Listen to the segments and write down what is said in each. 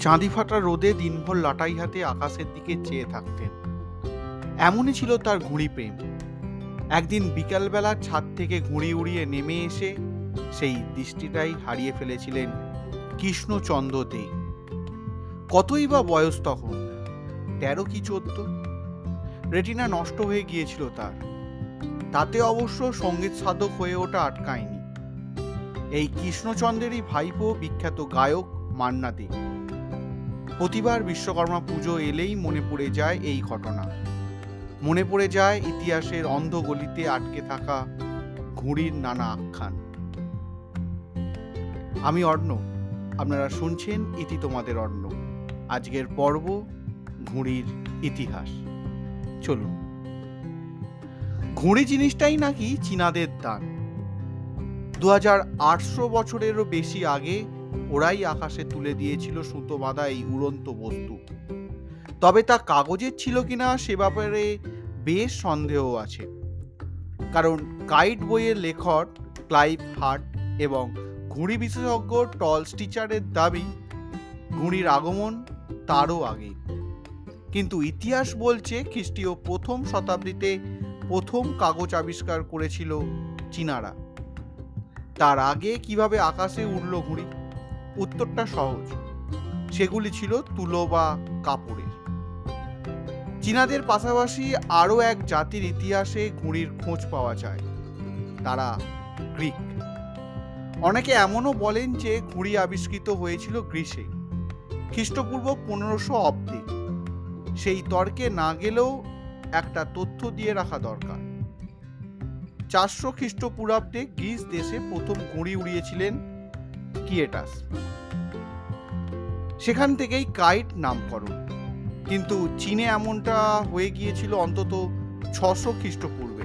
চাঁদি ফাটা রোদে দিনভর লাটাই হাতে আকাশের দিকে চেয়ে থাকতেন। এমনই ছিল তার ঘুড়ি প্রেম। একদিন বিকালবেলা ছাদ থেকে ঘুড়ি উড়িয়ে নেমে এসে সেই দৃষ্টিটাই হারিয়ে ফেলেছিলেন কৃষ্ণচন্দ্র দে। কতই বা বয়স তখন? তেরো কি চোদ্দ? রেটিনা নষ্ট হয়ে গিয়েছিল তার। তাতে অবশ্য সংগীত সাধক হয়ে ওঠা আটকায়নি। এই কৃষ্ণচন্দ্রেরই ভাইপো বিখ্যাত গায়ক মান্না দে। প্রতিবার বিশ্বকর্মা পুজো এলেই মনে পড়ে যায় এই ঘটনা। মনে পড়ে যায় ইতিহাসের অন্ধ গলিতে আটকে থাকা ঘুড়ির নানা আখ্যান। আমি অর্ণ আপনারা শুনছেন ইতি তোমাদের অর্ণ আজকের পর্ব ঘুড়ির ইতিহাস। চলুন। ঘুড়ি জিনিসটাই নাকি চীনাদের দান। দু হাজার আটশো বছরেরও বেশি আগে ওরাই আকাশে তুলে দিয়েছিল সুতো বাঁধা এই উড়ন্ত বস্তু। তবে তা কাগজের ছিল কিনা সে ব্যাপারে বেশ সন্দেহ আছে। কারণ কাইট বইয়ের লেখক ক্লাইভ হার্ট এবং ঘুড়ি বিশেষজ্ঞ টল স্টিচারের দাবি, ঘুড়ির আগমন তারও আগে। কিন্তু ইতিহাস বলছে খ্রিস্টীয় প্রথম শতাব্দীতে প্রথম কাগজ আবিষ্কার করেছিল চীনারা। তার আগে কীভাবে আকাশে উড়ল ঘুড়ি? উত্তরটা সহজ। সেগুলি ছিল তুলো বা কাপড়ের। চীনাদের পাশাপাশি আরও এক জাতির ইতিহাসে ঘুড়ির খোঁজ পাওয়া যায়। তারা গ্রিক। অনেকে এমনও বলেন যে ঘুড়ি আবিষ্কৃত হয়েছিল গ্রীসে। খ্রিস্টপূর্ব পনেরোশো অব্দে। সেই তর্কে না গেলেও একটা তথ্য দিয়ে রাখা দরকার। চারশো খ্রিস্টপূর্বাব্দে গ্রিস দেশে প্রথম ঘুড়ি উড়িয়েছিলেন কিয়েটাস সেখান থেকেই কাইট নামকরণ। কিন্তু চীনে এমনটা হয়ে গিয়েছিল অন্তত ছশো খ্রিস্টপূর্বে।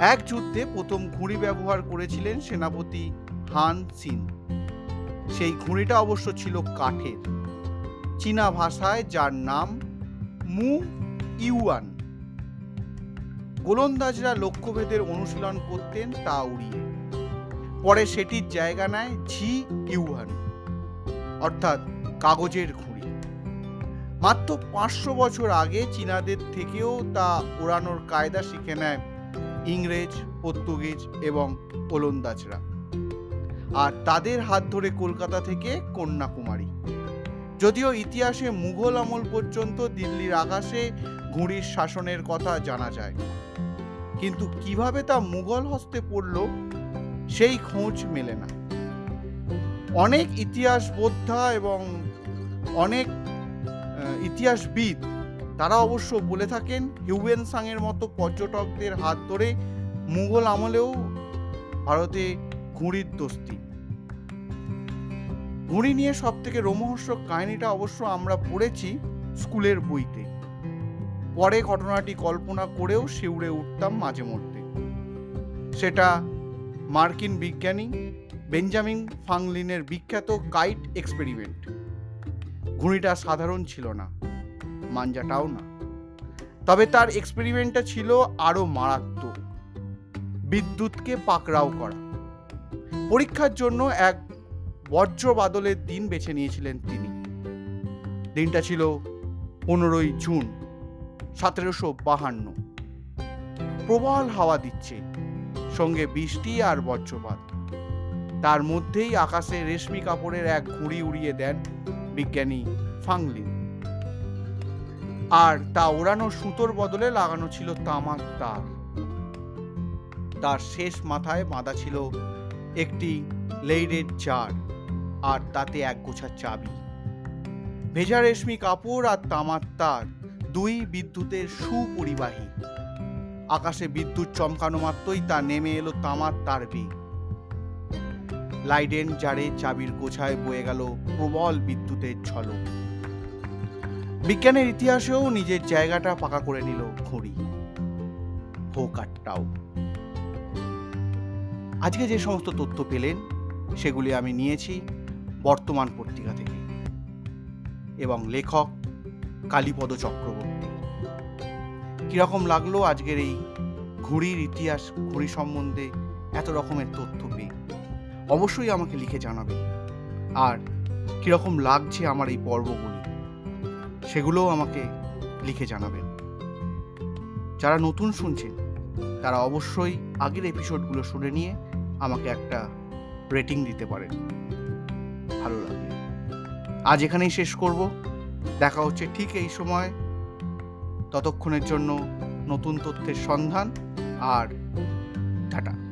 এক যুদ্ধে প্রথম ঘুড়ি ব্যবহার করেছিলেন সেনাপতি হান সিন। সেই ঘুড়িটা অবশ্য ছিল কাঠের। চীনা ভাষায় যার নাম মু ইউয়ান। গোলন্দাজরা লক্ষ্যভেদের অনুশীলন করতেন তা উড়িয়ে। পরে সেটির জায়গা নেয় ঝি ইউহান অর্থাৎ কাগজের ঘুড়ি মাত্র পাঁচশো বছর আগে চীনাদের থেকেও তা ওড়ানোর কায়দা শিখে নেয় ইংরেজ, পর্তুগিজ এবং ওলন্দাজরা। আর তাদের হাত ধরে কলকাতা থেকে কন্যাকুমারী। যদিও ইতিহাসে মুঘল আমল পর্যন্ত দিল্লির আকাশে ঘুড়ির শাসনের কথা জানা যায়। কিন্তু কীভাবে তা মুঘল হস্তে পড়ল সেই খোঁজ মেলে না। অনেক ইতিহাস বোদ্ধা এবং অনেক ইতিহাসবিদ, তারা অবশ্য বলে থাকেন, হিউয়েন সাংয়ের মতো পর্যটকদের হাত ধরে মুঘল আমলেও ভারতে ঘুড়ির দোস্তি। ঘুড়ি নিয়ে সব থেকে রোমহর্ষক কাহিনীটা অবশ্য আমরা পড়েছি স্কুলের বইতে। পরে ঘটনাটি কল্পনা করেও শিউরে উঠতাম মাঝে মধ্যে। সেটা মার্কিন বিজ্ঞানী বেঞ্জামিন ফাংলিনের বিখ্যাত কাইট এক্সপেরিমেন্ট। ঘুড়িটা সাধারণ ছিল না, মাঞ্জাটাও না। তবে তার এক্সপেরিমেন্টটা ছিল আরও মারাত্মক। বিদ্যুৎকে পাকড়াও করা। পরীক্ষার জন্য এক বজ্র বাদলের দিন বেছে নিয়েছিলেন তিনি। দিনটা ছিল পনেরোই জুন, সতেরোশো বাহান্ন। প্রবল হাওয়া দিচ্ছে। সঙ্গে বৃষ্টি আর বজ্রপাত। তার মধ্যেই আকাশে রেশমি কাপড়ের এক ঘুড়ি উড়িয়ে দেন বিজ্ঞানী ফাংলিন। আর তা ওড়ানো সুতোর বদলে লাগানো ছিল তামাক তার। তার শেষ মাথায় বাঁধা ছিল একটি লেইডের জার আর তাতে এক গোছা চাবি। ভেজা রেশমি কাপড় আর তামার তার দুই বিদ্যুতের সুপরিবাহী। আকাশে বিদ্যুৎ চমকানো মাত্রই তা নেমে এলো তামার তার বেগ লাইডেন জারে চাবির গোছায় বয়ে গেল প্রবল বিদ্যুতের ঝলক। বিজ্ঞানের ইতিহাসেও নিজের জায়গাটা পাকা করে নিল ঘড়ি। ভোকারটাও আজকে যে সমস্ত তথ্য পেলেন, সেগুলি আমি নিয়েছি বর্তমান পত্রিকা থেকে। এবং লেখক কালীপদ চক্রবর্তী। কীরকম লাগল আজকের এই ঘুড়ির ইতিহাস, ঘুড়ি সম্বন্ধে এত রকমের তথ্য পেয়ে? অবশ্যই আমাকে লিখে জানাবেন। আর কীরকম লাগছে আমার এই পর্বগুলি, সেগুলোও আমাকে লিখে জানাবেন। যারা নতুন শুনছেন, তারা অবশ্যই আগের এপিসোডগুলো শুনে নিয়ে আমাকে একটা রেটিং দিতে পারেন। ভালো লাগবে। আজ এখানেই শেষ করব। দেখা হচ্ছে ঠিক এই সময় ততক্ষণের জন্য নতুন তথ্যের সন্ধান আর টাটা